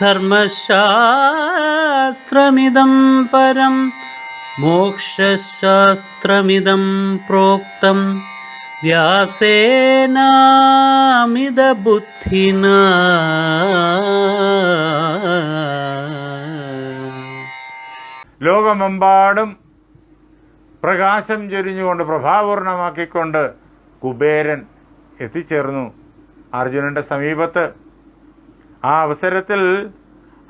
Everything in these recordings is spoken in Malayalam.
ധർമ്മശാസ്ത്രമിദം പരം മോക്ഷശാസ്ത്രമിതം പ്രോക്തം. വ്യാസേനാമിതബുദ്ധിന. ലോകമെമ്പാടും പ്രകാശം ചൊരിഞ്ഞുകൊണ്ട് പ്രഭാപൂർണമാക്കിക്കൊണ്ട് കുബേരൻ എത്തിച്ചേർന്നു. അർജുനന്റെ സമീപത്ത് ആ അവസരത്തിൽ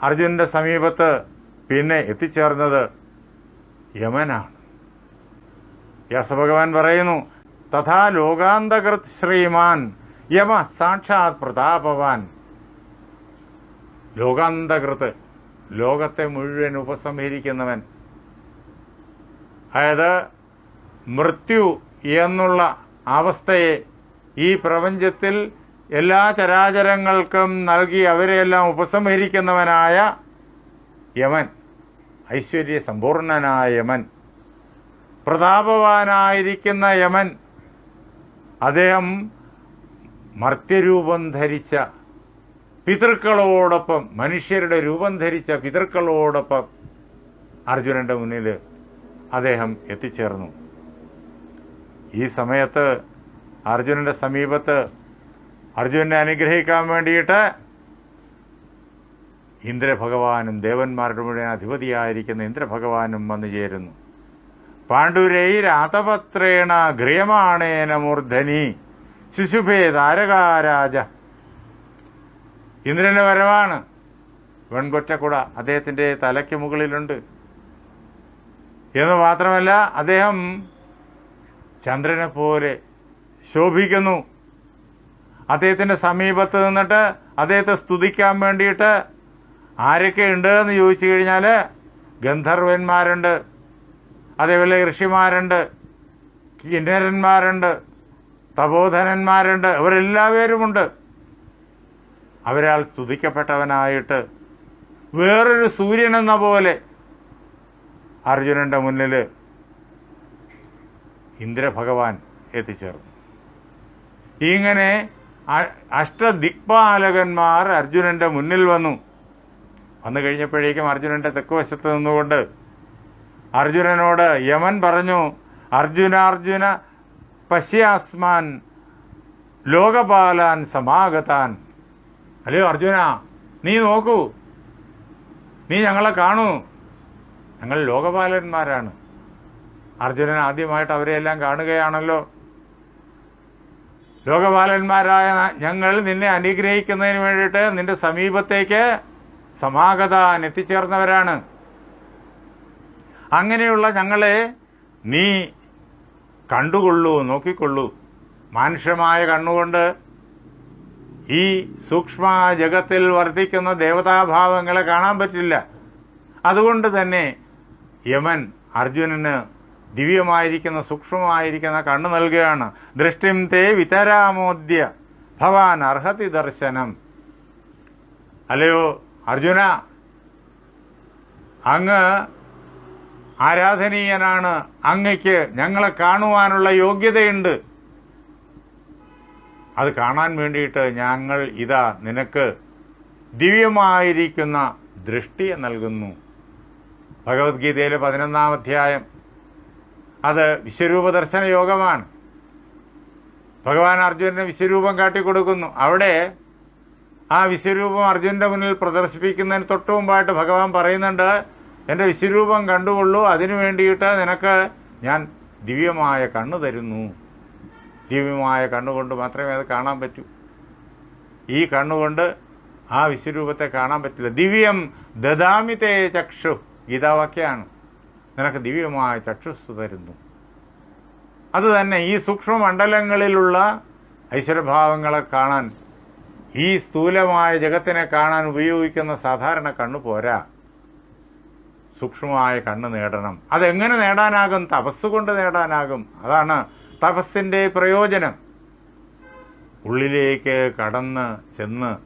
അർജുനന്റെ സമീപത്ത് പിന്നെ എത്തിച്ചേർന്നത് യമനാണ്. വ്യാസഭഗവാൻ പറയുന്നു തഥാ ലോകാന്തകൃത് ശ്രീമാൻ യമ സാക്ഷാത് പ്രതാപവാൻ. ലോകാന്തകൃത്ത് ലോകത്തെ മുഴുവൻ ഉപസംഹരിക്കുന്നവൻ. അതായത് മൃത്യു എന്നുള്ള അവസ്ഥയെ ഈ പ്രപഞ്ചത്തിൽ എല്ലാ ചരാചരങ്ങൾക്കും നൽകി അവരെയെല്ലാം ഉപസംഹരിക്കുന്നവനായ യമൻ ഐശ്വര്യ സമ്പൂർണനായ യമൻ പ്രതാപവാനായിരിക്കുന്ന യമൻ അദ്ദേഹം മർത്യരൂപം ധരിച്ച പിതൃക്കളോടൊപ്പം മനുഷ്യരുടെ രൂപം ധരിച്ച പിതൃക്കളോടൊപ്പം അർജുനന്റെ മുന്നിൽ അദ്ദേഹം എത്തിച്ചേർന്നു. ഈ സമയത്ത് അർജുനന്റെ സമീപത്ത് അർജുനനെ അനുഗ്രഹിക്കാൻ വേണ്ടിയിട്ട് ഇന്ദ്രഭഗവാനും ദേവന്മാരുടെ മുഴുവൻ അധിപതിയായിരിക്കുന്ന ഇന്ദ്രഭഗവാനും വന്നു ചേരുന്നു. പാണ്ഡുരൈരാതപത്രേണ ഗ്രിയമാണേന മൂർധനി ശിശുഭേ താരകാരാജ. ഇന്ദ്രന്റെ വരവാണ്. വെൺകൊറ്റക്കുട അദ്ദേഹത്തിന്റെ തലയ്ക്ക് മുകളിലുണ്ട്. എന്ന് മാത്രമല്ല അദ്ദേഹം ചന്ദ്രനെ പോലെ ശോഭിക്കുന്നു. അദ്ദേഹത്തിന്റെ സമീപത്ത് നിന്നിട്ട് അദ്ദേഹത്തെ സ്തുതിക്കാൻ വേണ്ടിയിട്ട് ആരൊക്കെ ഉണ്ട് എന്ന് ചോദിച്ചു കഴിഞ്ഞാൽ ഗന്ധർവന്മാരുണ്ട് അതേപോലെ ഋഷിമാരുണ്ട് കിന്നരന്മാരുണ്ട് തപോധനന്മാരുണ്ട് അവരെല്ലാവരുമുണ്ട്. അവരാൾ സ്തുതിക്കപ്പെട്ടവനായിട്ട് വേറൊരു സൂര്യൻ എന്ന പോലെ അർജുനന്റെ മുന്നിൽ ഇന്ദ്രഭഗവാൻ എത്തിച്ചേർന്നു. ഇങ്ങനെ അഷ്ടദിക്പാലകന്മാർ അർജുനന്റെ മുന്നിൽ വന്നു. വന്നു കഴിഞ്ഞപ്പോഴേക്കും അർജുനന്റെ തെക്കുവശത്ത് നിന്നുകൊണ്ട് അർജുനനോട് യമൻ പറഞ്ഞു അർജുനാർജുന പശ്യാസ്മാൻ ലോകപാലാൻ സമാഗതാൻ. അല്ലയോ അർജുന നീ നോക്കൂ. നീ ഞങ്ങളെ കാണൂ. ഞങ്ങൾ ലോകപാലന്മാരാണ്. അർജുനൻ ആദ്യമായിട്ട് അവരെയെല്ലാം കാണുകയാണല്ലോ. ലോകപാലന്മാരായ ഞങ്ങൾ നിന്നെ അനുഗ്രഹിക്കുന്നതിന് വേണ്ടിയിട്ട് നിന്റെ സമീപത്തേക്ക് സമാഗതാൻ എത്തിച്ചേർന്നവരാണ്. അങ്ങനെയുള്ള ഞങ്ങളെ നീ കണ്ടുകൊള്ളൂ നോക്കിക്കൊള്ളൂ. മാനുഷ്യമായ കണ്ണുകൊണ്ട് ഈ സൂക്ഷ്മ ജഗത്തിൽ വർദ്ധിക്കുന്ന ദേവതാഭാവങ്ങളെ കാണാൻ പറ്റില്ല. അതുകൊണ്ട് തന്നെ യമൻ അർജുനന് ദിവ്യമായിരിക്കുന്ന സൂക്ഷ്മമായിരിക്കുന്ന കണ്ണ് നൽകുകയാണ്. ദൃഷ്ടിം തേ വിതരാമോദ്യ. ഭവാൻ അർഹതി ദർശനം. അല്ലയോ അർജുന? അങ്ങ് ആരാധനീയനാണ്. അങ്ങയ്ക്ക് ഞങ്ങളെ കാണുവാനുള്ള യോഗ്യതയുണ്ട്. അത് കാണാൻ വേണ്ടിയിട്ട് ഞങ്ങൾ ഇതാ നിനക്ക് ദിവ്യമായിരിക്കുന്ന ദൃഷ്ടിയെ നൽകുന്നു. ഭഗവത്ഗീതയിലെ പതിനൊന്നാം അധ്യായം അത് വിശ്വരൂപ ദർശന യോഗമാണ്. ഭഗവാൻ അർജുനന് വിശ്വരൂപം കാട്ടിക്കൊടുക്കുന്നു. അവിടെ ആ വിശ്വരൂപം അർജുനന്റെ മുന്നിൽ പ്രദർശിപ്പിക്കുന്നതിന് തൊട്ടു മുമ്പായിട്ട് ഭഗവാൻ പറയുന്നുണ്ട് എന്റെ വിശ്വരൂപം കണ്ടുകൊള്ളൂ. അതിനു വേണ്ടിയിട്ട് നിനക്ക് ഞാൻ ദിവ്യമായ കണ്ണ് തരുന്നു. ദിവ്യമായ കണ്ണുകൊണ്ട് മാത്രമേ അത് കാണാൻ പറ്റൂ. ഈ കണ്ണുകൊണ്ട് ആ വിശ്വരൂപത്തെ കാണാൻ പറ്റില്ല. ദിവ്യം ദദാമിതേ ചക്ഷു ഗീതാവാക്യാണ് നിനക്ക് ദിവ്യമായ ചക്ഷുസ് തരുന്നു. അതുതന്നെ ഈ സൂക്ഷ്മമണ്ഡലങ്ങളിലുള്ള ഐശ്വര്യഭാവങ്ങളെ കാണാൻ ഈ സ്ഥൂലമായ ജഗത്തിനെ കാണാൻ ഉപയോഗിക്കുന്ന സാധാരണ കണ്ണു പോരാ. സൂക്ഷ്മമായ കണ്ണ് നേടണം. അതെങ്ങനെ നേടാനാകും? തപസ് കൊണ്ട് നേടാനാകും. അതാണ് തപസ്സിന്റെ പ്രയോജനം. ഉള്ളിലേക്ക് കടന്ന് ചെന്ന്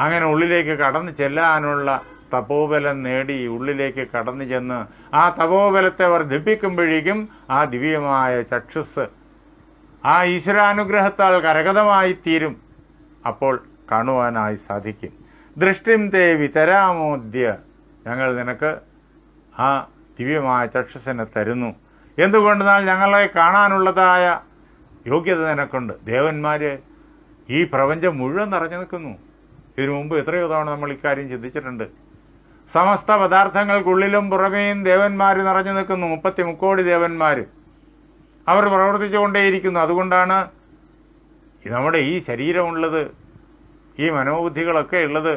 അങ്ങനെ ഉള്ളിലേക്ക് കടന്നു ചെല്ലാനുള്ള തപോബലം നേടി ഉള്ളിലേക്ക് കടന്നു ചെന്ന് ആ തപോബലത്തെ വർദ്ധിപ്പിക്കുമ്പോഴേക്കും ആ ദിവ്യമായ ചക്ഷുസ് ആ ഈശ്വരാനുഗ്രഹത്താൽ കരകതമായി തീരും. അപ്പോൾ കാണുവാനായി സാധിക്കും. ദൃഷ്ടിം തേ വിതരാമോദ്യ. ഞങ്ങൾ നിനക്ക് ആ ദിവ്യമായ ചക്ഷുസിനെ തരുന്നു. എന്തുകൊണ്ടെന്നാൽ ഞങ്ങളെ കാണാനുള്ളതായ യോഗ്യത നിനക്കുണ്ട്. ദേവന്മാർ ഈ പ്രപഞ്ചം മുഴുവൻ നിറഞ്ഞു നിൽക്കുന്നു. ഇതിനു മുമ്പ് എത്രയോ തവണ നമ്മൾ ഇക്കാര്യം ചിന്തിച്ചിട്ടുണ്ട്. സമസ്ത പദാർത്ഥങ്ങൾക്കുള്ളിലും പുറമേയും ദേവന്മാർ നിറഞ്ഞു നിൽക്കുന്നു. മുപ്പത്തി മുക്കോടി ദേവന്മാർ അവർ പ്രവർത്തിച്ചുകൊണ്ടേയിരിക്കുന്നു. അതുകൊണ്ടാണ് നമ്മുടെ ഈ ശരീരമുള്ളത് ഈ മനോബുദ്ധികളൊക്കെ ഉള്ളത്.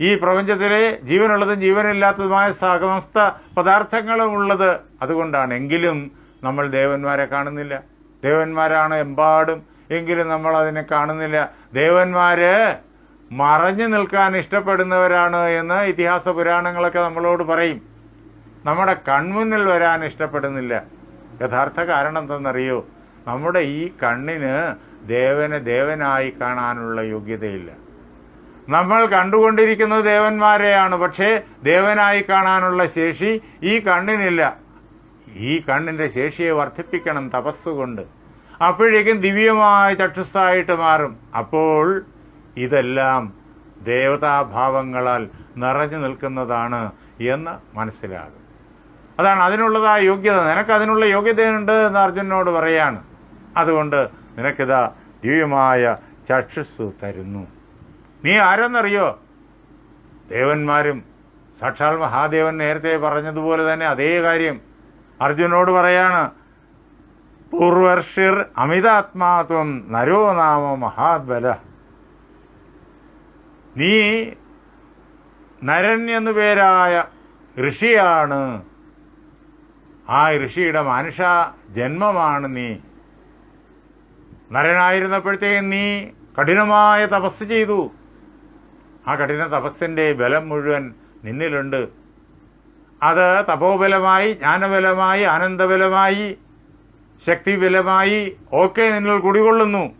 ഈ പ്രപഞ്ചത്തിലെ ജീവനുള്ളതും ജീവനില്ലാത്തതുമായ സമസ്ത പദാർത്ഥങ്ങളും ഉള്ളത് അതുകൊണ്ടാണ്. എങ്കിലും നമ്മൾ ദേവന്മാരെ കാണുന്നില്ല. ദേവന്മാരാണ് എമ്പാടും. എങ്കിലും നമ്മൾ അതിനെ കാണുന്നില്ല. ദേവന്മാര് മറഞ്ഞു നിൽക്കാൻ ഇഷ്ടപ്പെടുന്നവരാണ് എന്ന് ഇതിഹാസ പുരാണങ്ങളൊക്കെ നമ്മളോട് പറയും. നമ്മുടെ കൺമുന്നിൽ വരാൻ ഇഷ്ടപ്പെടുന്നില്ല. യഥാർത്ഥ കാരണം എന്തെന്നറിയോ? നമ്മുടെ ഈ കണ്ണിന് ദേവനെ ദേവനായി കാണാനുള്ള യോഗ്യതയില്ല. നമ്മൾ കണ്ടുകൊണ്ടിരിക്കുന്നത് ദേവന്മാരെയാണ് പക്ഷേ ദേവനായി കാണാനുള്ള ശേഷി ഈ കണ്ണിനില്ല. ഈ കണ്ണിന്റെ ശേഷിയെ വർദ്ധിപ്പിക്കണം തപസ്സുകൊണ്ട്. അപ്പോഴേക്കും ദിവ്യമായ ചക്ഷുസ്സായിട്ട് മാറും. അപ്പോൾ ഇതെല്ലാം ദേവതാഭാവങ്ങളാൽ നിറഞ്ഞു നിൽക്കുന്നതാണ് എന്ന് മനസ്സിലാകും. അതാണ് അതിനുള്ളതായ യോഗ്യത. നിനക്ക് അതിനുള്ള യോഗ്യതയുണ്ട് എന്ന് അർജുനോട് പറയാണ്. അതുകൊണ്ട് നിനക്കിതാ ദിവ്യമായ ചക്ഷുസ് തരുന്നു. നീ ആരെന്നറിയോ? ദേവന്മാരും സാക്ഷാൽ മഹാദേവൻ നേരത്തെ പറഞ്ഞതുപോലെ തന്നെ അതേ കാര്യം അർജുനോട് പറയാണ്. പൂർവർഷിർ അമിതാത്മാത്വം നരോ നാമ മഹാബല. നീ നരൻ എന്നു പേരായ ഋഷിയാണ്. ആ ഋഷിയുടെ മനുഷ്യ ജന്മമാണ് നീ. നരനായിരുന്നപ്പോഴത്തേക്കും നീ കഠിനമായ തപസ് ചെയ്തു. ആ കഠിന തപസ്സിന്റെ ബലം മുഴുവൻ നിന്നിലുണ്ട്. അത് തപോബലമായി ജ്ഞാനബലമായി ആനന്ദബലമായി ശക്തിബലമായി ഒക്കെ നിന്നിൽ കുടികൊള്ളുന്നു.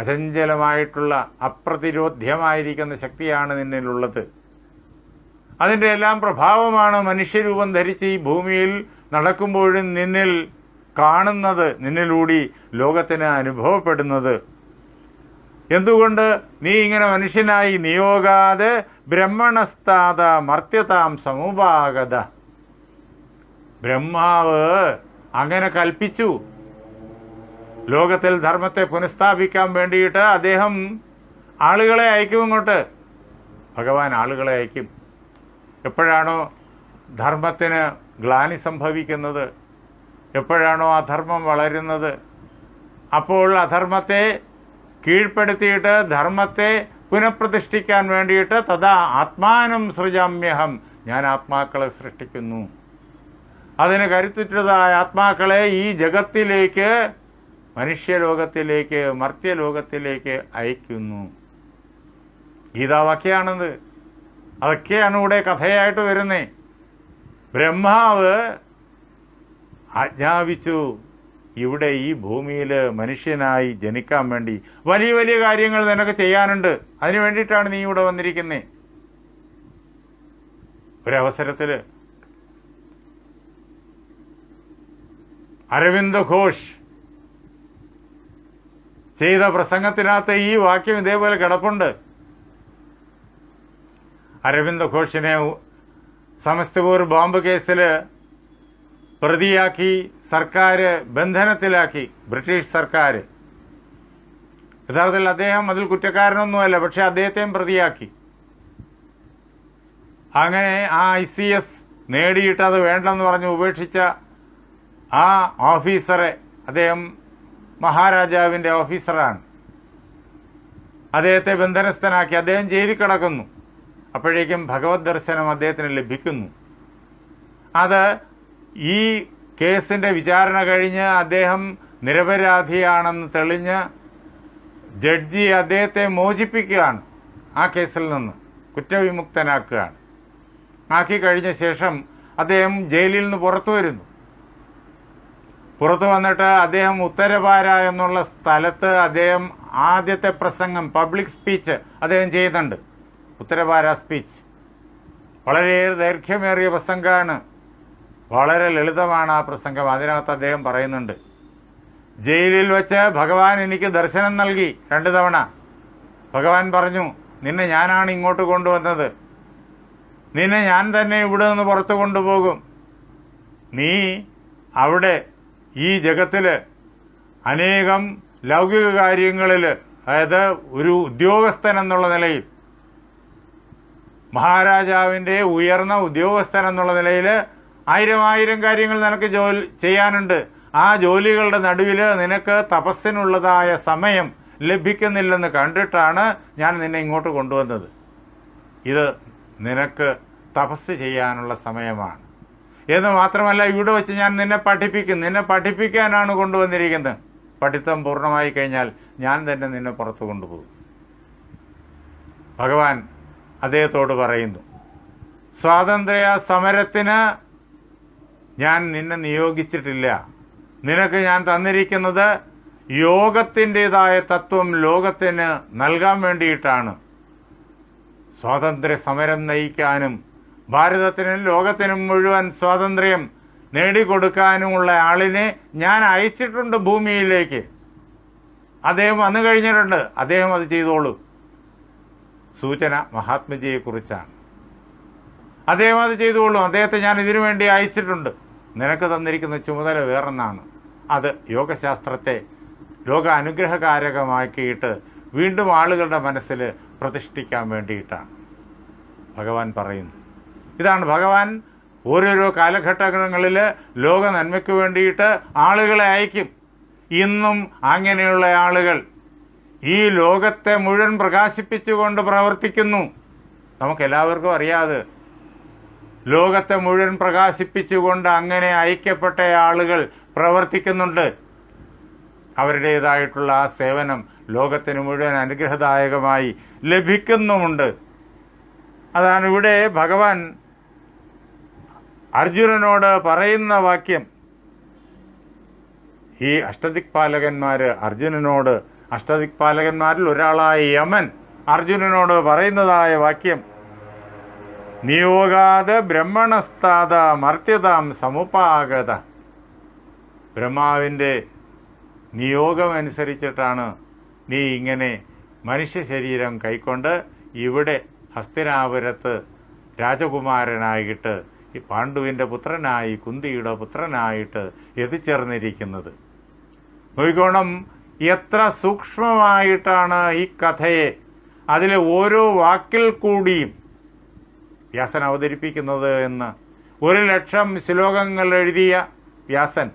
അചഞ്ചലമായിട്ടുള്ള അപ്രതിരോധ്യമായിരിക്കുന്ന ശക്തിയാണ് നിന്നിലുള്ളത്. അതിന്റെ എല്ലാം പ്രഭാവമാണ് മനുഷ്യരൂപം ധരിച്ച് ഈ ഭൂമിയിൽ നടക്കുമ്പോഴും നിന്നിൽ കാണുന്നത് നിന്നിലൂടി ലോകത്തിന് അനുഭവപ്പെടുന്നത്. എന്തുകൊണ്ട് നീ ഇങ്ങനെ മനുഷ്യനായി നിയോഗാതെ ബ്രഹ്മണസ്താത മർത്യതാം സമുപാഗത? ബ്രഹ്മാവ് അങ്ങനെ കൽപ്പിച്ചു. ലോകത്തിൽ ധർമ്മത്തെ പുനഃസ്ഥാപിക്കാൻ വേണ്ടിയിട്ട് അദ്ദേഹം ആളുകളെ അയക്കും ഇങ്ങോട്ട്. ഭഗവാൻ ആളുകളെ അയക്കും. എപ്പോഴാണോ ധർമ്മത്തിന് ഗ്ലാനി സംഭവിക്കുന്നത്? എപ്പോഴാണോ അധർമ്മം വളരുന്നത്? അപ്പോൾ അധർമ്മത്തെ കീഴ്പ്പെടുത്തിയിട്ട് ധർമ്മത്തെ പുനഃപ്രതിഷ്ഠിക്കാൻ വേണ്ടിയിട്ട് തഥാ ആത്മാനം സൃജാമ്യഹം ഞാൻ ആത്മാക്കളെ സൃഷ്ടിക്കുന്നു. അതിന് കരുത്തുറ്റതായ ആത്മാക്കളെ ഈ ജഗത്തിലേക്ക് മനുഷ്യലോകത്തിലേക്ക് മർത്യലോകത്തിലേക്ക് അയക്കുന്നു ഗീതാവാക്യാണത്. അതൊക്കെയാണ് ഇവിടെ കഥയായിട്ട് വരുന്നേ. ബ്രഹ്മാവ് ആജ്ഞാപിച്ചു ഇവിടെ ഈ ഭൂമിയിൽ മനുഷ്യനായി ജനിക്കാൻ വേണ്ടി വലിയ വലിയ കാര്യങ്ങൾ നിനക്ക് ചെയ്യാനുണ്ട്. അതിനു വേണ്ടിയിട്ടാണ് നീ ഇവിടെ വന്നിരിക്കുന്നേ. ഒരവസരത്തിൽ അരവിന്ദ് ഘോഷ് ചെയ്ത പ്രസംഗത്തിനകത്ത് ഈ വാക്യം ഇതേപോലെ കിടപ്പുണ്ട്. അരവിന്ദ് ഘോഷിനെ സമസ്തപൂർ ബോംബ് കേസിൽ പ്രതിയാക്കി സർക്കാർ ബന്ധനത്തിലാക്കി ബ്രിട്ടീഷ് സർക്കാർ യഥാർത്ഥത്തിൽ അദ്ദേഹം അതിൽ കുറ്റക്കാരനൊന്നുമല്ല പക്ഷെ അദ്ദേഹത്തെയും പ്രതിയാക്കി. അങ്ങനെ ആ ഐ സി എസ് നേടിയിട്ട് അത് വേണ്ടെന്ന് പറഞ്ഞ് ഉപേക്ഷിച്ച ആ ഓഫീസറെ അദ്ദേഹം മഹാരാജാവിന്റെ ഓഫീസറാണ്. അദ്ദേഹത്തെ ബന്ധനസ്ഥനാക്കി അദ്ദേഹം ജയിലിൽ കിടക്കുന്നു. അപ്പോഴേക്കും ഭഗവത് ദർശനം അദ്ദേഹത്തിന് ലഭിക്കുന്നു. അത് ഈ കേസിന്റെ വിചാരണ കഴിഞ്ഞ് അദ്ദേഹം നിരപരാധിയാണെന്ന് തെളിഞ്ഞ് ജഡ്ജി അദ്ദേഹത്തെ മോചിപ്പിക്കുകയാണ് ആ കേസിൽ നിന്ന് കുറ്റവിമുക്തനാക്കുകയാണ്. ആക്കി കഴിഞ്ഞ ശേഷം അദ്ദേഹം ജയിലിൽ നിന്ന് പുറത്തു വരുന്നു. പുറത്തു വന്നിട്ട് അദ്ദേഹം ഉത്തരപാര എന്നുള്ള സ്ഥലത്ത് അദ്ദേഹം ആദ്യത്തെ പ്രസംഗം പബ്ലിക് സ്പീച്ച് അദ്ദേഹം ചെയ്യുന്നുണ്ട്. ഉത്തരപാര സ്പീച്ച് വളരെ ദൈർഘ്യമേറിയ പ്രസംഗമാണ്. വളരെ ലളിതമാണ് ആ പ്രസംഗം. അതിനകത്ത് അദ്ദേഹം പറയുന്നുണ്ട് ജയിലിൽ വെച്ച് ഭഗവാൻ എനിക്ക് ദർശനം നൽകി രണ്ടു തവണ. ഭഗവാൻ പറഞ്ഞു നിന്നെ ഞാനാണ് ഇങ്ങോട്ട് കൊണ്ടുവന്നത്. നിന്നെ ഞാൻ തന്നെ ഇവിടെ നിന്ന് പുറത്തു കൊണ്ടുപോകും. നീ അവിടെ ഈ ജഗത്തിൽ അനേകം ലൗകിക കാര്യങ്ങളിൽ അതായത് ഒരു ഉദ്യോഗസ്ഥൻ എന്നുള്ള നിലയിൽ മഹാരാജാവിന്റെ ഉയർന്ന ഉദ്യോഗസ്ഥൻ എന്നുള്ള നിലയിൽ ആയിരം ആയിരം കാര്യങ്ങൾ നിനക്ക് ജോലി ചെയ്യാനുണ്ട്. ആ ജോലികളുടെ നടുവിൽ നിനക്ക് തപസ്സിനുള്ളതായ സമയം ലഭിക്കുന്നില്ലെന്ന് കണ്ടിട്ടാണ് ഞാൻ നിന്നെ ഇങ്ങോട്ട് കൊണ്ടുവന്നത്. ഇത് നിനക്ക് തപസ് ചെയ്യാനുള്ള സമയമാണ്. എന്ന് മാത്രമല്ല ഇവിടെ വെച്ച് ഞാൻ നിന്നെ പഠിപ്പിക്കും. നിന്നെ പഠിപ്പിക്കാനാണ് കൊണ്ടുവന്നിരിക്കുന്നത്. പഠിത്തം പൂർണമായി കഴിഞ്ഞാൽ ഞാൻ തന്നെ നിന്നെ പുറത്തു കൊണ്ടുപോകും. ഭഗവാൻ അദ്ദേഹത്തോട് പറയുന്നു സ്വാതന്ത്ര്യ സമരത്തിന് ഞാൻ നിന്നെ നിയോഗിച്ചിട്ടില്ല. നിനക്ക് ഞാൻ തന്നിരിക്കുന്നത് യോഗത്തിന്റെതായ തത്വം ലോകത്തിന് നൽകാൻ വേണ്ടിയിട്ടാണ്. സ്വാതന്ത്ര്യ സമരം നയിക്കാനും ഭാരതത്തിനും ലോകത്തിനും മുഴുവൻ സ്വാതന്ത്ര്യം നേടിക്കൊടുക്കാനുമുള്ള ആളിനെ ഞാൻ അയച്ചിട്ടുണ്ട് ഭൂമിയിലേക്ക്. അദ്ദേഹം വന്നു കഴിഞ്ഞിട്ടുണ്ട്. അദ്ദേഹം അത് ചെയ്തോളൂ. സൂചന മഹാത്മജിയെക്കുറിച്ചാണ്. അദ്ദേഹം അത് ചെയ്തോളൂ. അദ്ദേഹത്തെ ഞാൻ ഇതിനു വേണ്ടി അയച്ചിട്ടുണ്ട്. നിനക്ക് തന്നിരിക്കുന്ന ചുമതല വേറൊന്നാണ്. അത് യോഗശാസ്ത്രത്തെ ലോക അനുഗ്രഹകാരകമാക്കിയിട്ട് വീണ്ടും ആളുകളുടെ മനസ്സിൽ പ്രതിഷ്ഠിക്കാൻ വേണ്ടിയിട്ടാണ്. ഭഗവാൻ പറയുന്നു ഇതാണ് ഭഗവാൻ ഓരോരോ കാലഘട്ടങ്ങളിൽ ലോക നന്മയ്ക്ക് വേണ്ടിയിട്ട് ആളുകളെ അയക്കും. ഇന്നും അങ്ങനെയുള്ള ആളുകൾ ഈ ലോകത്തെ മുഴുവൻ പ്രകാശിപ്പിച്ചുകൊണ്ട് പ്രവർത്തിക്കുന്നു. നമുക്കെല്ലാവർക്കും അറിയാതെ. ലോകത്തെ മുഴുവൻ പ്രകാശിപ്പിച്ചുകൊണ്ട് അങ്ങനെ ഐക്യപ്പെട്ട ആളുകൾ പ്രവർത്തിക്കുന്നുണ്ട്. അവരുടേതായിട്ടുള്ള ആ സേവനം ലോകത്തിന് മുഴുവൻ അനുഗ്രഹദായകമായി ലഭിക്കുന്നുമുണ്ട്. അതാണ് ഇവിടെ ഭഗവാൻ അർജുനനോട് പറയുന്ന വാക്യം. ഈ അഷ്ടദിക്പാലകന്മാര് അർജുനനോട് അഷ്ടദിക്പാലകന്മാരിൽ ഒരാളായ യമൻ അർജുനനോട് പറയുന്നതായ വാക്യം. നിയോഗാത് ബ്രഹ്മണസ്താത മർത്യതാം സമുപാഗത. ബ്രഹ്മാവിന്റെ നിയോഗമനുസരിച്ചിട്ടാണ് നീ ഇങ്ങനെ മനുഷ്യ ശരീരം കൈക്കൊണ്ട് ഇവിടെ ഹസ്തിനാപുരത്ത് രാജകുമാരനായിട്ട് ഈ പാണ്ഡുവിന്റെ പുത്രനായി കുന്തിയുടെ പുത്രനായിട്ട് എത്തിച്ചേർന്നിരിക്കുന്നത് നോയിക്കോണം എത്ര സൂക്ഷ്മമായിട്ടാണ് ഈ കഥയെ അതിലെ ഓരോ വാക്കിൽ കൂടിയും വ്യാസൻ അവതരിപ്പിക്കുന്നത് എന്ന്. ഒരു ലക്ഷം ശ്ലോകങ്ങൾ എഴുതിയ വ്യാസൻ.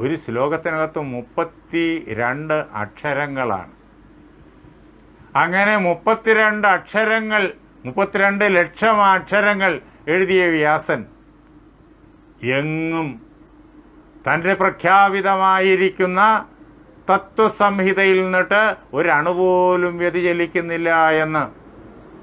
ഒരു ശ്ലോകത്തിനകത്ത് മുപ്പത്തി രണ്ട് അക്ഷരങ്ങളാണ്. അങ്ങനെ മുപ്പത്തിരണ്ട് അക്ഷരങ്ങൾ മുപ്പത്തിരണ്ട് ലക്ഷം അക്ഷരങ്ങൾ എഴുതിയ വ്യാസൻ എങ്ങും തന്റെ പ്രഖ്യാപിതമായിരിക്കുന്ന തത്വസംഹിതയിൽ നിന്നിട്ട് ഒരണുപോലും വ്യതിചലിക്കുന്നില്ല എന്ന്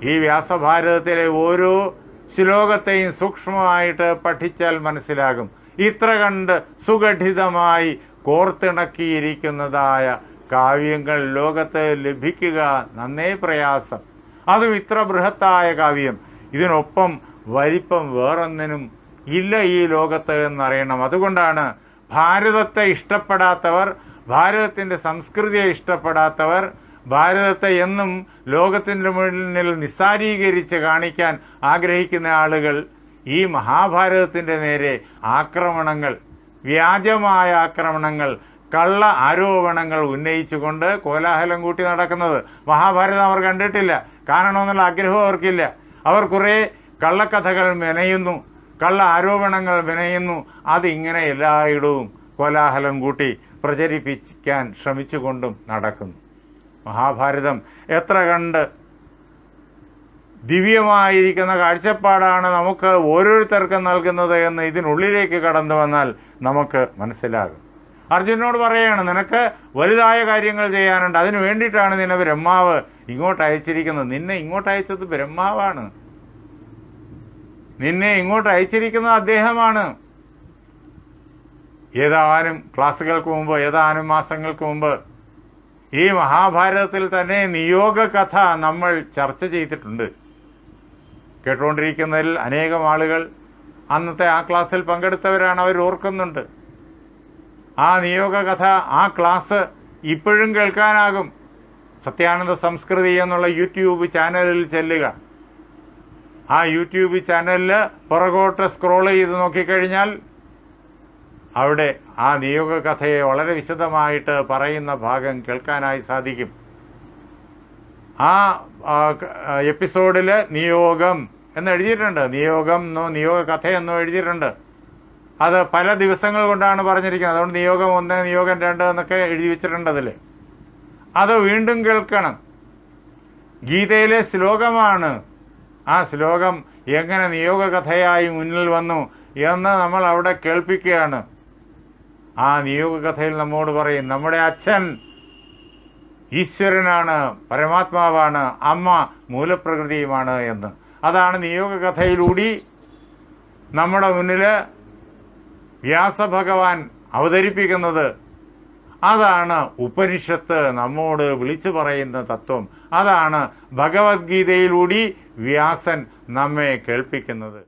ഈ വ്യാസഭാരതത്തിലെ ഓരോ ശ്ലോകത്തെയും സൂക്ഷ്മമായിട്ട് പഠിച്ചാൽ മനസ്സിലാകും. ഇത്ര കണ്ട് സുഗഠിതമായി കോർത്തിണക്കിയിരിക്കുന്നതായ കാവ്യങ്ങൾ ലോകത്ത് ലഭിക്കുക നന്നേ പ്രയാസം. അതും ഇത്ര ബൃഹത്തായ കാവ്യം. ഇതിനൊപ്പം വലിപ്പം വേറൊന്നിനും ഇല്ല ഈ ലോകത്ത് എന്നറിയണം. അതുകൊണ്ടാണ് ഭാരതത്തെ ഇഷ്ടപ്പെടാത്തവർ ഭാരതത്തിന്റെ സംസ്കൃതിയെ ഇഷ്ടപ്പെടാത്തവർ ഭാരതത്തെ എന്നും ലോകത്തിന്റെ മുന്നിൽ നിസ്സാരീകരിച്ച് കാണിക്കാൻ ആഗ്രഹിക്കുന്ന ആളുകൾ ഈ മഹാഭാരതത്തിന്റെ നേരെ ആക്രമണങ്ങൾ വ്യാജമായ ആക്രമണങ്ങൾ കള്ള ആരോപണങ്ങൾ ഉന്നയിച്ചുകൊണ്ട് കോലാഹലം കൂട്ടി നടക്കുന്നത് മഹാഭാരതം അവർ കണ്ടിട്ടില്ല. കാണണമെന്നുള്ള ആഗ്രഹം അവർക്കില്ല. അവർ കുറെ കള്ളക്കഥകൾ മെനയുന്നു കള്ള ആരോപണങ്ങൾ മെനയുന്നു അതിങ്ങനെ എല്ലായിടവും കോലാഹലം കൂട്ടി പ്രചരിപ്പിക്കാൻ ശ്രമിച്ചുകൊണ്ടും നടക്കുന്നു. മഹാഭാരതം എത്ര കണ്ട് ദിവ്യമായിരിക്കുന്ന കാഴ്ചപ്പാടാണ് നമുക്ക് ഓരോരുത്തർക്കും നൽകുന്നത് എന്ന് ഇതിനുള്ളിലേക്ക് കടന്നു വന്നാൽ നമുക്ക് മനസ്സിലാകും. അർജുനോട് പറയാണ് നിനക്ക് വലുതായ കാര്യങ്ങൾ ചെയ്യാനുണ്ട്. അതിനു വേണ്ടിയിട്ടാണ് നിന്നെ ബ്രഹ്മാവ് ഇങ്ങോട്ട് അയച്ചിരിക്കുന്നത്. നിന്നെ ഇങ്ങോട്ട് അയച്ചത് ബ്രഹ്മാവാണ്. നിന്നെ ഇങ്ങോട്ട് അയച്ചിരിക്കുന്നത് അദ്ദേഹമാണ്. ഏതാനും ക്ലാസ്സുകൾക്ക് മുമ്പ് ഏതാനും മാസങ്ങൾക്ക് മുമ്പ് ഈ മഹാഭാരതത്തിൽ തന്നെ നിയോഗ കഥ നമ്മൾ ചർച്ച ചെയ്തിട്ടുണ്ട്. കേട്ടുകൊണ്ടിരിക്കുന്നതിൽ അനേകം ആളുകൾ അന്നത്തെ ആ ക്ലാസ്സിൽ പങ്കെടുത്തവരാണ് അവർ ഓർക്കുന്നുണ്ട്. ആ നിയോഗ കഥ ആ ക്ലാസ് ഇപ്പോഴും കേൾക്കാനാകും. സത്യാനന്ദ സംസ്കൃതി എന്നുള്ള യൂട്യൂബ് ചാനലിൽ ചെല്ലുക. ആ യൂട്യൂബ് ചാനലിൽ പുറകോട്ട് സ്ക്രോൾ ചെയ്ത് നോക്കിക്കഴിഞ്ഞാൽ അവിടെ ആ നിയോഗ കഥയെ വളരെ വിശദമായിട്ട് പറയുന്ന ഭാഗം കേൾക്കാനായി സാധിക്കും. ആ എപ്പിസോഡിൽ നിയോഗം എന്ന് എഴുതിയിട്ടുണ്ട്. നിയോഗം എന്നോ നിയോഗ കഥയെന്നോ എഴുതിയിട്ടുണ്ട്. അത് പല ദിവസങ്ങൾ കൊണ്ടാണ് പറഞ്ഞിരിക്കുന്നത്. അതുകൊണ്ട് നിയോഗം ഒന്ന് നിയോഗം രണ്ട് എന്നൊക്കെ എഴുതി വെച്ചിട്ടുണ്ട് അതിൽ അത് വീണ്ടും കേൾക്കണം. ഗീതയിലെ ശ്ലോകമാണ് ആ ശ്ലോകം എങ്ങനെ നിയോഗ കഥയായി മുന്നിൽ വന്നു എന്ന് നമ്മൾ അവിടെ കേൾപ്പിക്കുകയാണ്. ആ നിയോഗ കഥയിൽ നമ്മോട് പറയും നമ്മുടെ അച്ഛൻ ഈശ്വരനാണ് പരമാത്മാവാണ് അമ്മ മൂലപ്രകൃതിയുമാണ് എന്ന്. അതാണ് നിയോഗ കഥയിലൂടി നമ്മുടെ മുന്നിൽ വ്യാസഭഗവാൻ അവതരിപ്പിക്കുന്നത്. അതാണ് ഉപനിഷത്ത് നമ്മോട് വിളിച്ചു പറയുന്ന തത്വം. അതാണ് ഭഗവത്ഗീതയിലൂടി വ്യാസൻ നമ്മെ കേൾപ്പിക്കുന്നത്.